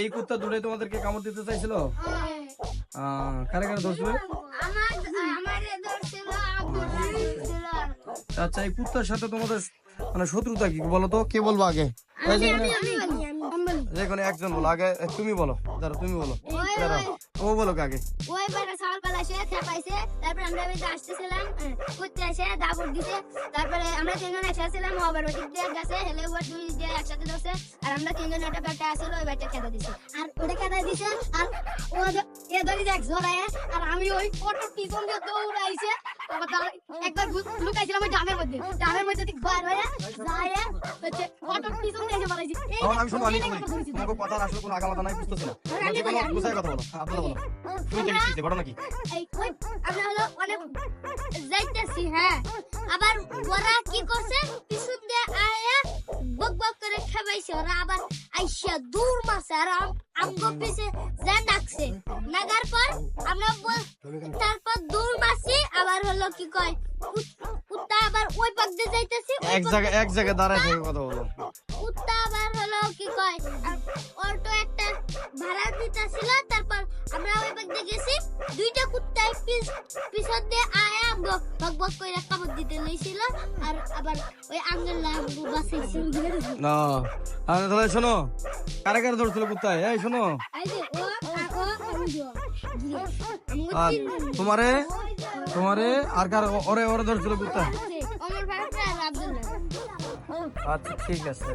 এই কুত্তা দূরে তোমাদেরকে কামড় দিতে চাইছিল? আহ, কারে কারে ধরছিল? আচ্ছা এই কুত্তার সাথে তোমাদের মানে শত্রুতা কি বলো তো কে বলব আগে? যেখানে একজন বলো আগে তুমি বলো দাঁড়া তুমি বলো। দাঁড়া ও বলো আগে। ওই বেটা সকালবেলা এসে পাইছে, তারপরে আমরা এদিকে আসতেছিলাম করতে এসে দাবড় দিতে। তারপরে আমরা তিনজন একসাথে ছিলাম আবার ওদিক দিয়ে গেছে, হেলে ওর দুই দিয়ে একসাথে ধরছে, আর আমরা তিনজন একটা ব্যাটা আসলো ওই ব্যাটা খেতে দিছে। আর ওটা খেতে দিছে, আর ও এ ধরি দেখ জোরায় আর আমি ওই অটো পিছন দিয়ে দৌড়াইছে একবার লুকাইছিলাম ওই ডামের মধ্যে। ডামের মধ্যে ঠিক বার হয়ে যায় হচ্ছে অটো পিছন দিয়ে এসে মারাইছি এখন আমি শুনো আমি এই তোমাকে কথা আসলে কোনো আগামাতা নাই বুঝতেছো না? আমি যে কোনো বলি, আমি বুঝায় কথা বলো বলো। তুমি তো নিশ্চিত ঘটনা কি আমরা হলো অনেক যাইতেছি হ্যাঁ। আবার ওরা কি করছে? পিছন দিয়ে আয়া বক বক করে খাবাইছে ওরা আবার আইসা দূর মাসে আর আম- আমগো পিছে যা ডাকছে। নাগার পর আমরা বল- কি কয়? কুত্তা আবার ওই পাক দিয়ে যাইতেছি এক পাক জায়গায় এক জায়গায় দাঁড়ায় থেকে কথা বলো। কুত্তা আবার হলো কি কয়? অটো একটা ভাড়া দিতেছিল তারপর আমরা ওই পাক দিয়ে গেছি দুইটা কুত্তায় পিছ- পিছন দিয়ে আয়া আমগো বক বক করে কামড় দিতে লইছিল আর আবার ওই আঙ্গেল আমগো না। আরে তাহলে শোনো কারে কারে ধরছিল কুত্তায়? এই শোনো। এই যে আর তোমারে তোমারে আর কার ওরে ওরে ধরছিল কুত্তা আচ্ছা ঠিক আছে।